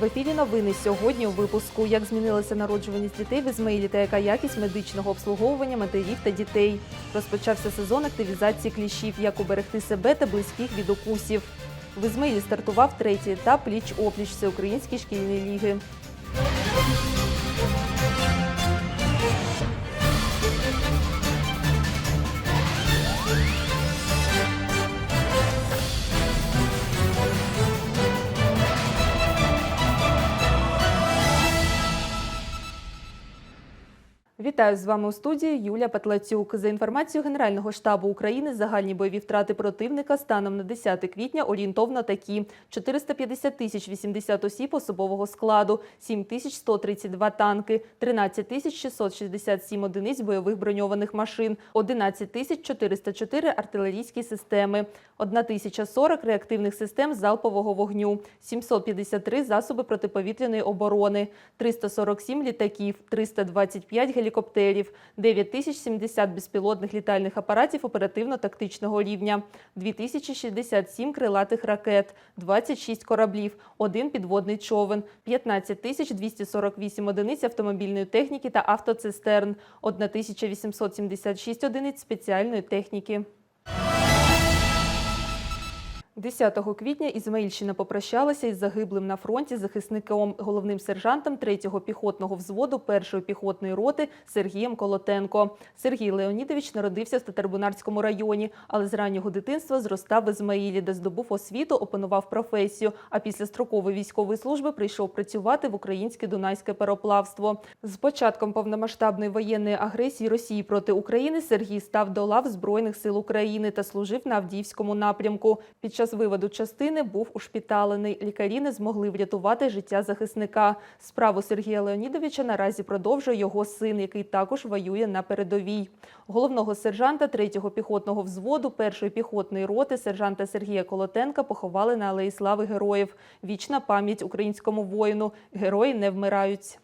В ефірі новини сьогодні у випуску. Як змінилася народжуваність дітей в Ізмаїлі та яка якість медичного обслуговування матерів та дітей. Розпочався сезон активізації кліщів, як уберегти себе та близьких від укусів. В Ізмаїлі стартував третій етап пліч-опліч Всеукраїнської шкільної ліги. Вітаю з вами у студії Юлія Петлацюк. За інформацією Генерального штабу України, загальні бойові втрати противника станом на 10 квітня орієнтовно такі: 450 тисяч 80 осіб особового складу, 7 тисяч 132 танки, 13 тисяч 667 одиниць бойових броньованих машин, 11 тисяч 404 артилерійські системи, 1 тисяча 40 реактивних систем залпового вогню, 753 засоби протиповітряної оборони, 347 літаків, 325 гелікоптерів, 9070 безпілотних літальних апаратів оперативно-тактичного рівня, 2067 крилатих ракет, 26 кораблів, 1 підводний човен, 15248 одиниць автомобільної техніки та автоцистерн, 1876 одиниць спеціальної техніки. 10 квітня Ізмаїльщина попрощалася із загиблим на фронті захисником, головним сержантом 3-го піхотного взводу 1-ї піхотної роти Сергієм Колотенко. Сергій Леонідович народився в Татарбунарському районі, але з раннього дитинства зростав в Ізмаїлі, де здобув освіту, опанував професію. А після строкової військової служби прийшов працювати в українське дунайське пароплавство. З початком повномасштабної воєнної агресії Росії проти України Сергій став до лав Збройних сил України та служив на Авдіївському напрямку. Під час виводу частини був ушпіталений. Лікарі не змогли врятувати життя захисника. Справу Сергія Леонідовича наразі продовжує його син, який також воює на передовій. Головного сержанта 3-го піхотного взводу 1-ї піхотної роти сержанта Сергія Колотенка поховали на Алеї Слави Героїв. Вічна пам'ять українському воїну. Герої не вмирають.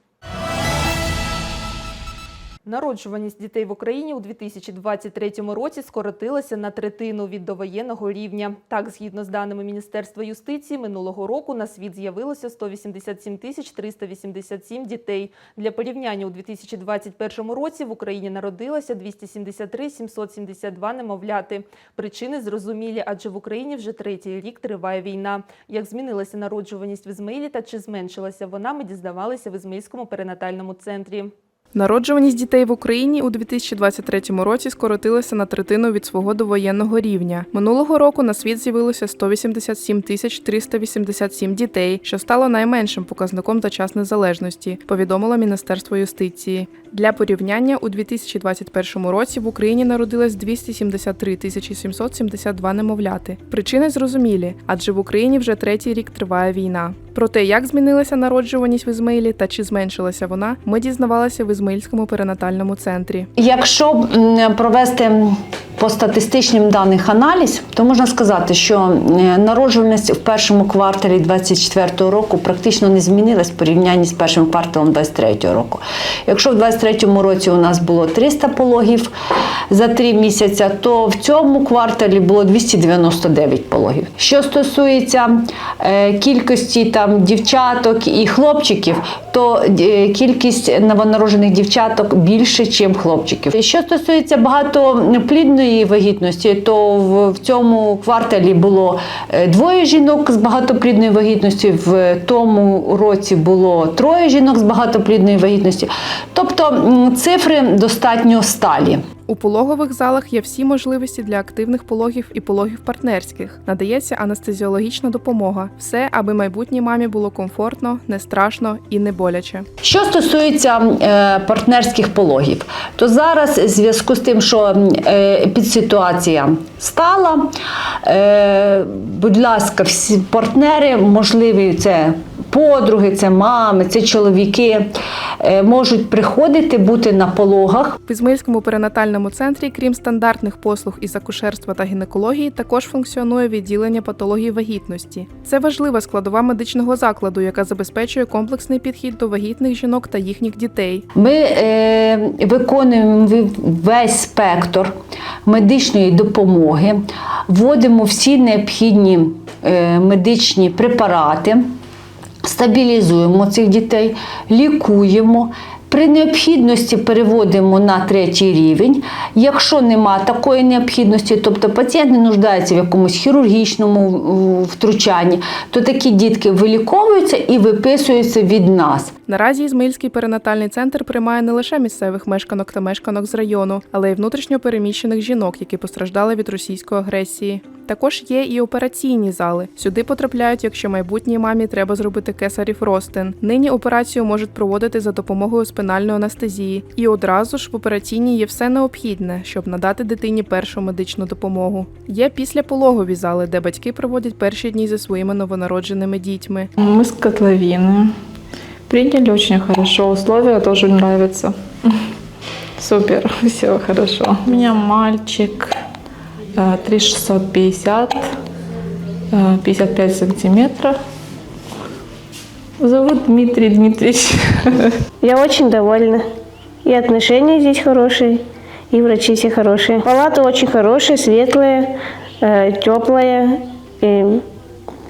Народжуваність дітей в Україні у 2023 році скоротилася на третину від довоєнного рівня. Так, згідно з даними Міністерства юстиції, минулого року на світ з'явилося 187 тисяч 387 дітей. Для порівняння у 2021 році в Україні народилося 273 772 немовляти. Причини зрозумілі, адже в Україні вже третій рік триває війна. Як змінилася народжуваність в Ізмаїлі та чи зменшилася вона, ми дізнавалися в Ізмаїльському перинатальному центрі. Народжуваність дітей в Україні у 2023 році скоротилася на третину від свого довоєнного рівня. Минулого року на світ з'явилося 187 тисяч 387 дітей, що стало найменшим показником за час незалежності, повідомило Міністерство юстиції. Для порівняння у 2021 році в Україні народилось 273 тисячі 772 немовляти. Причини зрозумілі, адже в Україні вже третій рік триває війна. Про те, як змінилася народжуваність в Ізмаїлі та чи зменшилася вона, ми дізнавалися в Ізмаїльському перинатальному центрі. Якщо провести по статистичним даних аналіз, то можна сказати, що е, народжуваність в першому кварталі 2024 року практично не змінилась в порівнянні з першим кварталом 2023 року. Якщо в 2023 році у нас було 300 пологів за три місяця, то в цьому кварталі було 299 пологів. Що стосується е, кількості там дівчаток і хлопчиків, то е, кількість новонароджених дівчаток більше, ніж хлопчиків. Що стосується багатоплідної вагітності, то в, в цьому кварталі було е, двоє жінок з багатоплідної вагітності, в тому році було троє жінок з багатоплідної вагітності. Тобто цифри достатньо сталі. У пологових залах є всі можливості для активних пологів і пологів партнерських. Надається анестезіологічна допомога. Все, аби майбутній мамі було комфортно, не страшно і не боляче. Що стосується е, партнерських пологів, то зараз в зв'язку з тим, що е, підситуація стала, е, будь ласка, всі партнери можливі це. Подруги, це мами, це чоловіки е, можуть приходити бути на пологах. В Ізмаїльському перинатальному центрі, крім стандартних послуг із акушерства та гінекології, також функціонує відділення патології вагітності. Це важлива складова медичного закладу, яка забезпечує комплексний підхід до вагітних жінок та їхніх дітей. Ми е, виконуємо весь спектр медичної допомоги, вводимо всі необхідні е, медичні препарати. Стабілізуємо цих дітей, лікуємо. При необхідності переводимо на третій рівень. Якщо нема такої необхідності, тобто пацієнт не нуждається в якомусь хірургічному втручанні, то такі дітки виліковуються і виписуються від нас. Наразі Ізмаїльський перинатальний центр приймає не лише місцевих мешканок та мешканок з району, але й внутрішньо переміщених жінок, які постраждали від російської агресії. Також є і операційні зали. Сюди потрапляють, якщо майбутній мамі треба зробити кесарів ростин. Нині операцію можуть проводити за допомогою спинальної анестезії, і одразу ж в операційній є все необхідне, щоб надати дитині першу медичну допомогу. Є післяпологові зали, де батьки проводять перші дні зі своїми новонародженими дітьми. Мы с котловины. Приняли очень хорошо, условия тоже нравятся. Супер, все хорошо. У меня мальчик э, 3650, э, 55 сантиметров. Зовут Дмитрий Дмитриевич. Я очень довольна. И отношения здесь хорошие, и врачи все хорошие. Палата очень хорошая, светлая, теплая. И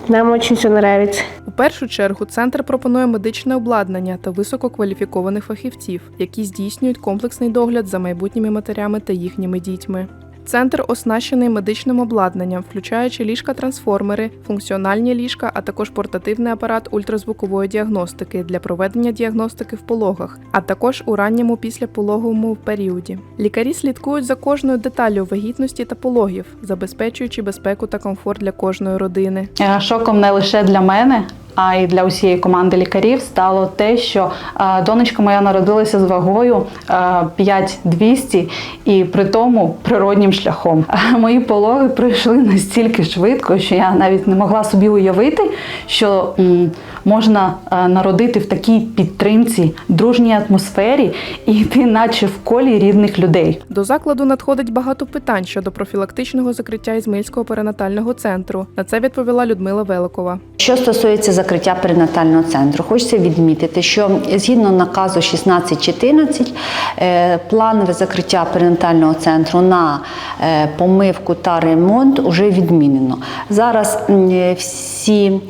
нам очень все нравится. Першу чергу центр пропонує медичне обладнання та висококваліфікованих фахівців, які здійснюють комплексний догляд за майбутніми матерями та їхніми дітьми. Центр оснащений медичним обладнанням, включаючи ліжка-трансформери, функціональні ліжка, а також портативний апарат ультразвукової діагностики для проведення діагностики в пологах, а також у ранньому післяпологовому періоді. Лікарі слідкують за кожною деталлю вагітності та пологів, забезпечуючи безпеку та комфорт для кожної родини. Е, Шоком не лише для мене, а й для усієї команди лікарів стало те, що е, донечка моя народилася з вагою е, 5200 і при тому природнім шляхом. Мої пологи пройшли настільки швидко, що я навіть не могла собі уявити, що м, можна е, народити в такій підтримці, дружній атмосфері і йти, наче в колі рідних людей. До закладу надходить багато питань щодо профілактичного закриття Ізмаїльського перинатального центру. На це відповіла Людмила Великова. Що стосується закриття перинатального центру, хочеться відмітити, що згідно наказу 1614 е, планове закриття перинатального центру на е, помивку та ремонт вже відмінено. Зараз е, всі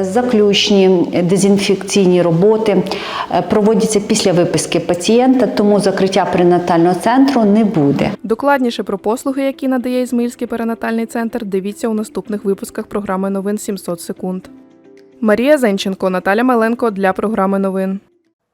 заключні дезінфекційні роботи проводяться після виписки пацієнта, тому закриття перинатального центру не буде. Докладніше про послуги, які надає Ізмаїльський перинатальний центр, дивіться у наступних випусках програми новин 700 секунд. Марія Зенченко, Наталя Меленко для програми новин.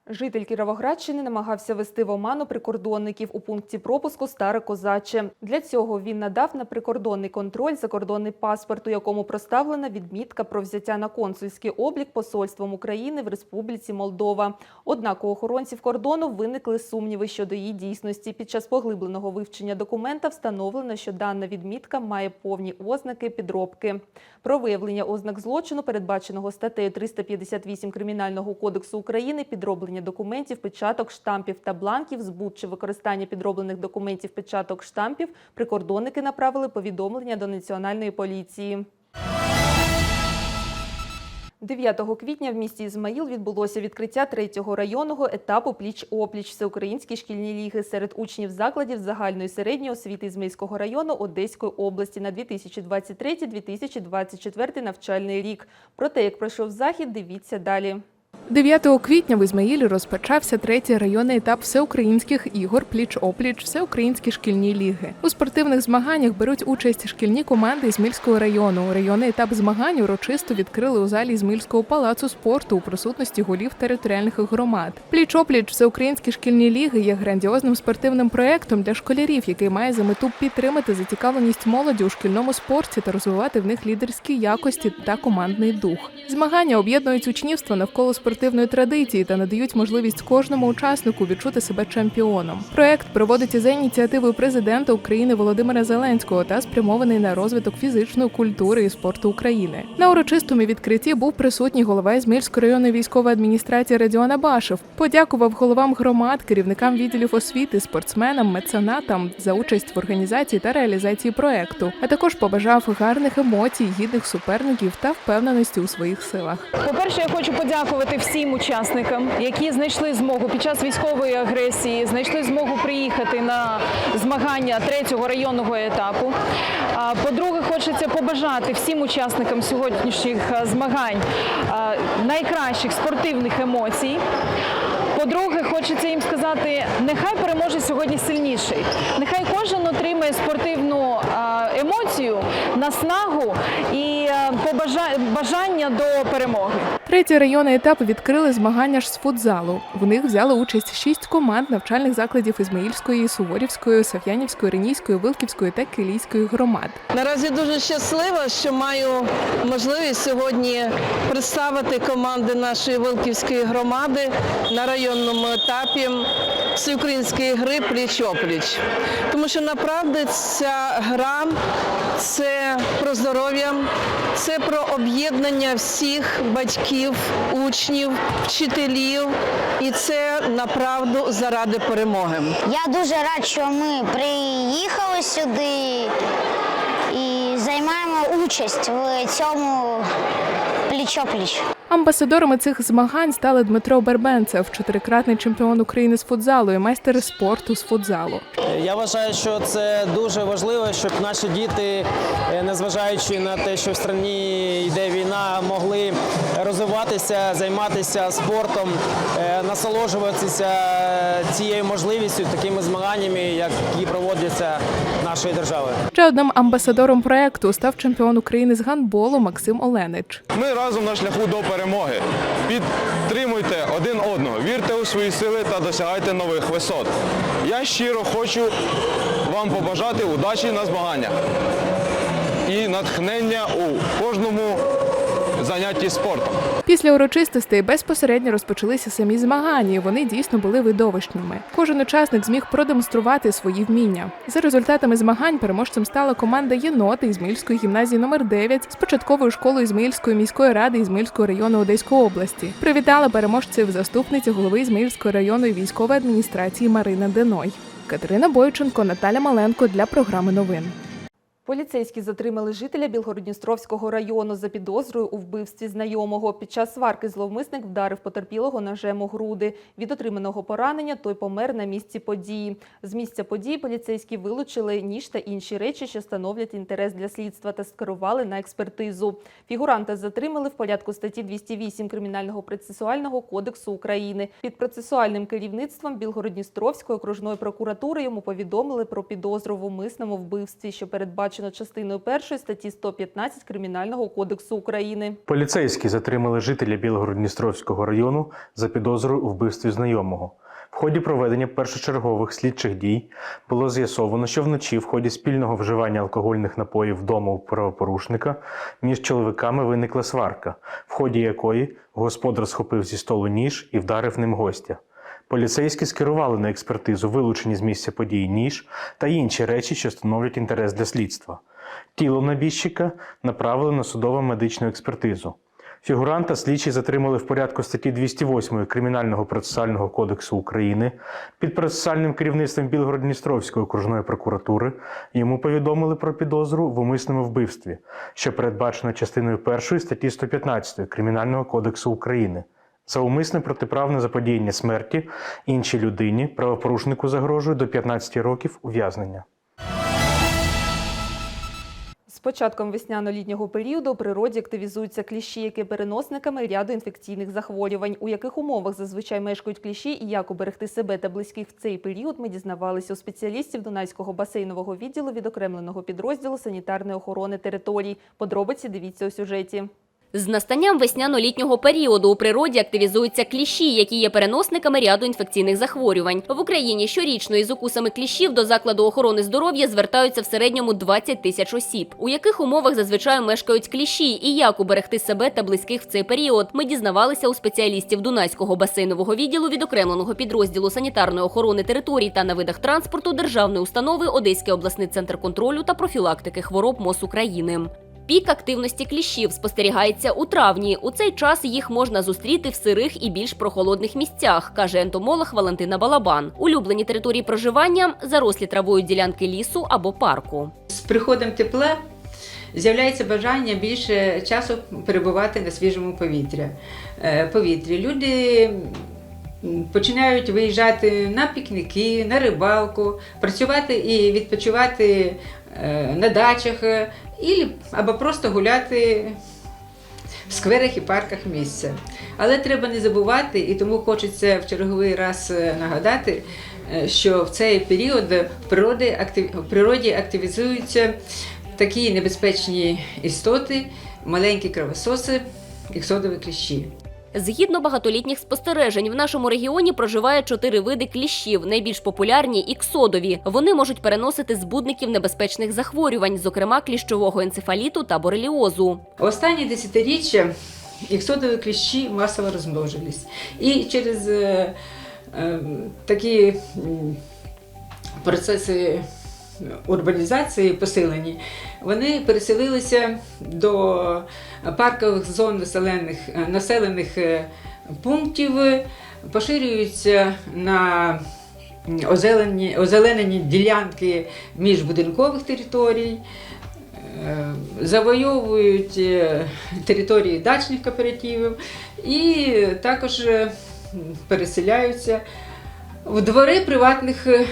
Житель Кіровоградщини намагався вести в оману прикордонників у пункті пропуску Старе Козаче. Для цього він надав на прикордонний контроль закордонний паспорт, у якому проставлена відмітка про взяття на консульський облік посольством України в Республіці Молдова. Однак у охоронців кордону виникли сумніви щодо її дійсності. Під час поглибленого вивчення документа встановлено, що дана відмітка має повні ознаки підробки. Про виявлення ознак злочину, передбаченого статтею 358 Кримінального кодексу України, підроблення документів, печаток, штампів та бланків, збут чи використання підроблених документів, печаток, штампів, прикордонники направили повідомлення до Національної поліції. 9 квітня в місті Ізмаїл відбулося відкриття третього районного етапу пліч-опліч Всеукраїнські шкільні ліги серед учнів закладів загальної середньої освіти Ізмаїльського району Одеської області на 2023-2024 навчальний рік. Про те, як пройшов захід, дивіться далі. 9 квітня в Ізмаїлі розпочався третій районний етап всеукраїнських ігор пліч-опліч всеукраїнські шкільні ліги. У спортивних змаганнях беруть участь шкільні команди Ізмільського району. Районний етап змагань урочисто відкрили у залі Ізмільського палацу спорту у присутності голів територіальних громад. Пліч-опліч всеукраїнські шкільні ліги є грандіозним спортивним проектом для школярів, який має за мету підтримати зацікавленість молоді у шкільному спорті та розвивати в них лідерські якості та командний дух. Змагання об'єднують учнівство навколо спортивної традиції та надають можливість кожному учаснику відчути себе чемпіоном. Проект проводиться за ініціативою президента України Володимира Зеленського та спрямований на розвиток фізичної культури і спорту України. На урочистому відкритті був присутній голова Ізмільської районної військової адміністрації Радіон Абашев. Подякував головам громад, керівникам відділів освіти, спортсменам, меценатам за участь в організації та реалізації проекту, а також побажав гарних емоцій, гідних суперників та впевненості у своїх силах. По-перше, я хочу подякувати всім учасникам, які знайшли змогу під час військової агресії, знайшли змогу приїхати на змагання третього районного етапу. По-друге, хочеться побажати всім учасникам сьогоднішніх змагань найкращих спортивних емоцій. По-друге, хочеться їм сказати, нехай переможе сьогодні сильніший. Нехай кожен отримає спортивну емоцію, наснагу і а, побажа- бажання до перемоги. Третій районний етап відкрили змагання ж з футзалу. В них взяли участь шість команд навчальних закладів Ізмаїльської, Суворівської, Сав'янівської, Ренійської, Вилківської та Килійської громад. Наразі дуже щаслива, що маю можливість сьогодні представити команди нашої Вилківської громади на районному етапі всеукраїнської гри пліч-опліч. Тому що направді ця гра це про здоров'я, це про об'єднання всіх батьків, учнів, вчителів, і це направду заради перемоги. Я дуже рад, що ми приїхали сюди і займаємо участь в цьому пліч-опліч. Амбасадорами цих змагань стали Дмитро Бербенцев, чотирикратний чемпіон України з футзалу і майстер спорту з футзалу. Я вважаю, що це дуже важливо, щоб наші діти, е, незважаючи на те, що в країні йде війна, могли розвиватися, займатися спортом, е, насолоджуватися цією можливістю, такими змаганнями, які проводяться нашою державою. Ще одним амбасадором проекту став чемпіон України з гандболу Максим Оленич. Ми разом на шляху до перемоги. Підтримуйте один одного, вірте у свої сили та досягайте нових висот. Я щиро хочу вам побажати удачі на змаганнях і натхнення у кожному занятті спортом. Після урочистостей безпосередньо розпочалися самі змагання. Вони дійсно були видовищними. Кожен учасник зміг продемонструвати свої вміння. За результатами змагань переможцем стала команда єноти Ізмаїльської гімназії номер 9 з початковою школою Ізмаїльської міської ради Ізмаїльського району Одеської області. Привітала переможців заступниця голови Ізмаїльської районної військової адміністрації Марина Деной. Катерина Бойченко, Наталя Маленко для програми новин. Поліцейські затримали жителя Білгородністровського району за підозрою у вбивстві знайомого. Під час сварки зловмисник вдарив потерпілого ножем у груди. Від отриманого поранення той помер на місці події. З місця події поліцейські вилучили ніж та інші речі, що становлять інтерес для слідства, та скерували на експертизу. Фігуранта затримали в порядку статті 208 Кримінального процесуального кодексу України. Під процесуальним керівництвом Білгородністровської окружної прокуратури йому повідомили про підозру в умисному вбивстві, що передбачено частиною першої статті 115 Кримінального кодексу України. Поліцейські затримали жителя Білгород-Дністровського району за підозрою у вбивстві знайомого. В ході проведення першочергових слідчих дій було з'ясовано, що вночі в ході спільного вживання алкогольних напоїв вдома у правопорушника між чоловіками виникла сварка, в ході якої господар схопив зі столу ніж і вдарив ним гостя. Поліцейські скерували на експертизу вилучені з місця події ніж та інші речі, що становлять інтерес для слідства. Тіло набіжчика направили на судово медичну експертизу. Фігуранта слідчі затримали в порядку статті 208 Кримінального процесуального кодексу України під процесуальним керівництвом Білгород-Дністровської окружної прокуратури. Йому повідомили про підозру в умисному вбивстві, що передбачено частиною 1 статті 115 Кримінального кодексу України. За умисне протиправне заподіяння смерті іншій людині правопорушнику загрожує до 15 років ув'язнення. З початком весняно-літнього періоду у природі активізуються кліщі, які переносниками ряду інфекційних захворювань. У яких умовах зазвичай мешкають кліщі і як уберегти себе та близьких в цей період, ми дізнавалися у спеціалістів Дунайського басейнового відділу відокремленого підрозділу санітарної охорони територій. Подробиці дивіться у сюжеті. З настанням весняно-літнього періоду у природі активізуються кліщі, які є переносниками ряду інфекційних захворювань. В Україні щорічно із укусами кліщів до закладу охорони здоров'я звертаються в середньому 20 тисяч осіб. У яких умовах зазвичай мешкають кліщі і як уберегти себе та близьких в цей період, ми дізнавалися у спеціалістів Дунайського басейнового відділу відокремленого підрозділу санітарної охорони територій та на видах транспорту державної установи Одеський обласний центр контролю та профілактики хвороб МОЗ України. Пік активності кліщів спостерігається у травні. У цей час їх можна зустріти в сирих і більш прохолодних місцях, каже ентомолог Валентина Балабан. Улюблені території проживання зарослі травою ділянки лісу або парку. З приходом тепла з'являється бажання більше часу перебувати на свіжому повітря. е, повітрі. Люди починають виїжджати на пікніки, на рибалку, працювати і відпочивати е, на дачах, е, і- або просто гуляти в скверах і парках місця. Але треба не забувати, і тому хочеться в черговий раз е, нагадати, е, що в цей період в природі, активізуються такі небезпечні істоти, маленькі кровососи, іксодові кліщі. Згідно багатолітніх спостережень, в нашому регіоні проживає чотири види кліщів. Найбільш популярні іксодові. Вони можуть переносити збудників небезпечних захворювань, зокрема кліщового енцефаліту та бореліозу. Останні десятиріччя іксодові кліщі масово розмножились. І через е, е, такі процеси урбанізації посилені, вони переселилися до паркових зон населених, е, населених е, пунктів, поширюються на озелені, озеленені ділянки міжбудинкових територій. Е, завойовують е, території дачних кооперативів і також е, переселяються в двори приватних е,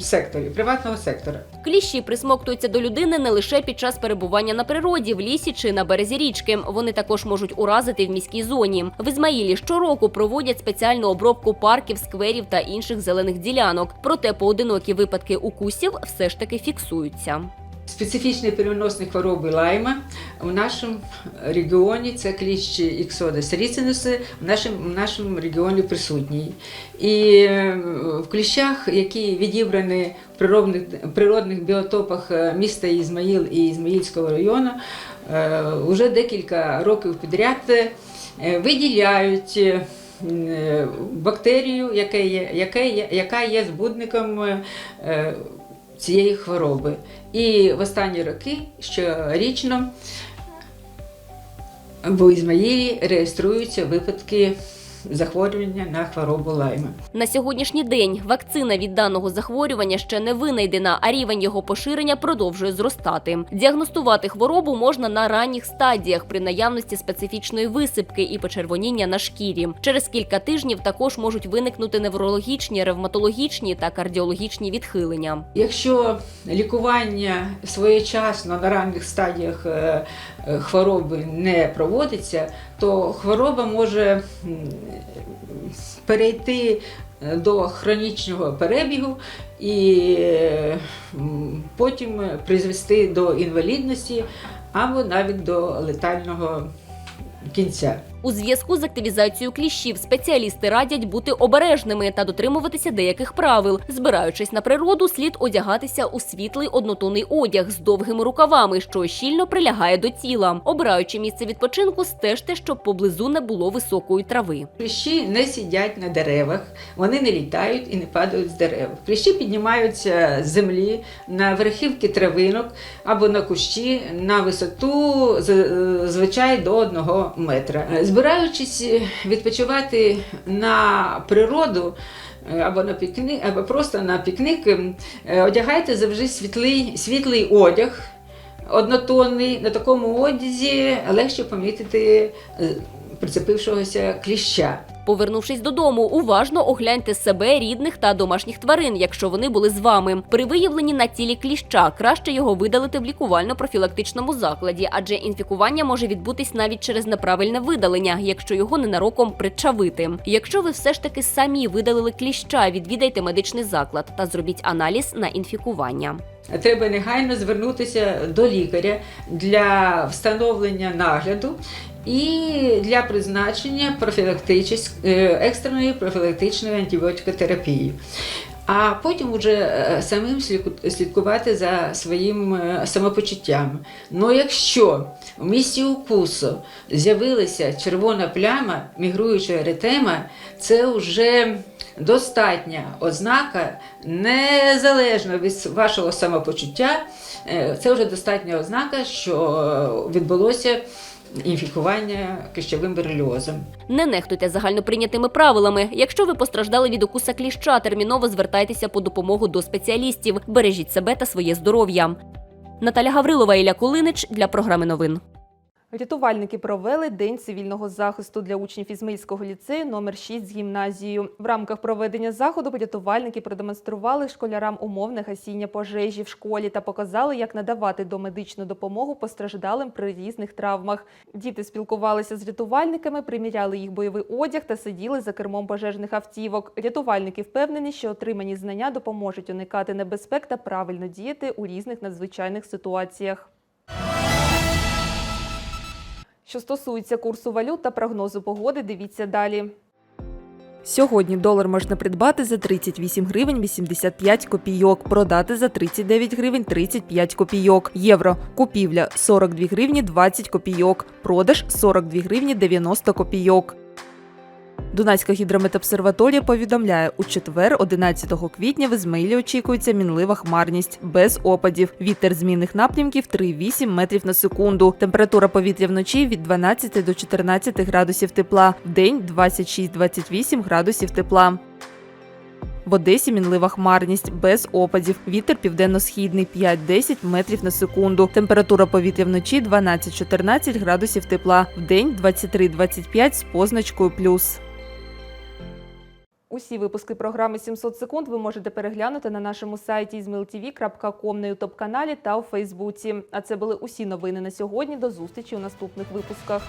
секторів, приватного сектора. Кліщі присмоктуються до людини не лише під час перебування на природі, в лісі чи на березі річки. Вони також можуть уразити в міській зоні. В Ізмаїлі щороку проводять спеціальну обробку парків, скверів та інших зелених ділянок. Проте поодинокі випадки укусів все ж таки фіксуються. Специфічні переносні хвороби лайма в нашому регіоні це кліщ іксодес ріцинус в нашому, в нашому регіоні присутній. І е, в кліщах, які відібрані в природних, природних біотопах е, міста Ізмаїл і Ізмаїльського району, е, вже декілька років підряд е, виділяють. е, е, Бактерію, яка є, яка є, збудником е, цієї хвороби. І в останні роки щорічно в Ізмаїлі реєструються випадки захворювання на хворобу лайма. На сьогоднішній день вакцина від даного захворювання ще не винайдена, а рівень його поширення продовжує зростати. Діагностувати хворобу можна на ранніх стадіях при наявності специфічної висипки і почервоніння на шкірі. Через кілька тижнів також можуть виникнути неврологічні, ревматологічні та кардіологічні відхилення. Якщо лікування своєчасно на ранніх стадіях е, е, хвороби не проводиться, то хвороба може перейти е, до хронічного перебігу і потім призвести до інвалідності або навіть до летального кінця. У зв'язку з активізацією кліщів спеціалісти радять бути обережними та дотримуватися деяких правил. Збираючись на природу, слід одягатися у світлий однотонний одяг з довгими рукавами, що щільно прилягає до тіла. Обираючи місце відпочинку, стежте, щоб поблизу не було високої трави. Кліщі не сидять на деревах, вони не літають і не падають з дерев. Кліщі піднімаються з землі на верхівки травинок або на кущі на висоту з- звичай до одного метра. Збираючись відпочивати на природу. е, Або на пікник, або просто на пікник, е, одягайте завжди світлий, світлий одяг, однотонний. На такому одязі легше помітити е, прицепившогося кліща. Повернувшись додому, уважно огляньте себе, рідних та домашніх тварин, якщо вони були з вами. При виявленні на тілі кліща краще його видалити в лікувально-профілактичному закладі, адже інфікування може відбутись навіть через неправильне видалення, якщо його ненароком причавити. Якщо ви все ж таки самі видалили кліща, відвідайте медичний заклад та зробіть аналіз на інфікування. Треба негайно звернутися до лікаря для встановлення нагляду і для призначення е, екстреної профілактичної антибіотикотерапії. А потім вже е, самим слідкувати за своїм е, самопочуттям. Ну якщо в місці укусу з'явилася червона пляма, мігруюча еретема, це вже достатня ознака, незалежно від вашого самопочуття, це вже достатня ознака, що відбулося інфікування кищовим бореліозом. Не нехтуйте загальноприйнятими правилами. Якщо ви постраждали від укуса кліща, терміново звертайтеся по допомогу до спеціалістів. Бережіть себе та своє здоров'я. Наталя Гаврилова, Ілля Кулинич для програми новин. Рятувальники провели День цивільного захисту для учнів Ізмаїльського ліцею номер 6 з гімназією. В рамках проведення заходу рятувальники продемонстрували школярам умовне гасіння пожежі в школі та показали, як надавати домедичну допомогу постраждалим при різних травмах. Діти спілкувалися з рятувальниками, приміряли їх бойовий одяг та сиділи за кермом пожежних автівок. Рятувальники впевнені, що отримані знання допоможуть уникати небезпек та правильно діяти у різних надзвичайних ситуаціях. Що стосується курсу валют та прогнозу погоди, дивіться далі. Сьогодні долар можна придбати за 38 гривень 85 копійок, продати за 39 гривень 35 копійок. Євро. Купівля 42 гривні 20 копійок, продаж 42 гривні 90 копійок. Дунайська гідрометобсерваторія повідомляє, у четвер, 11 квітня, в Ізмаїлі очікується мінлива хмарність, без опадів. Вітер змінних напрямків 3,8 метрів на секунду. Температура повітря вночі від 12 до 14 градусів тепла, в день 26-28 градусів тепла. В Одесі мінлива хмарність без опадів. Вітер південно-східний 5-10 метрів на секунду. Температура повітря вночі 12-14 градусів тепла. В день 23-25 з позначкою плюс. Усі випуски програми «700 секунд ви можете переглянути на нашому сайті izmailtv.com на ютуб каналі та у Фейсбуці. А це були усі новини на сьогодні. До зустрічі у наступних випусках.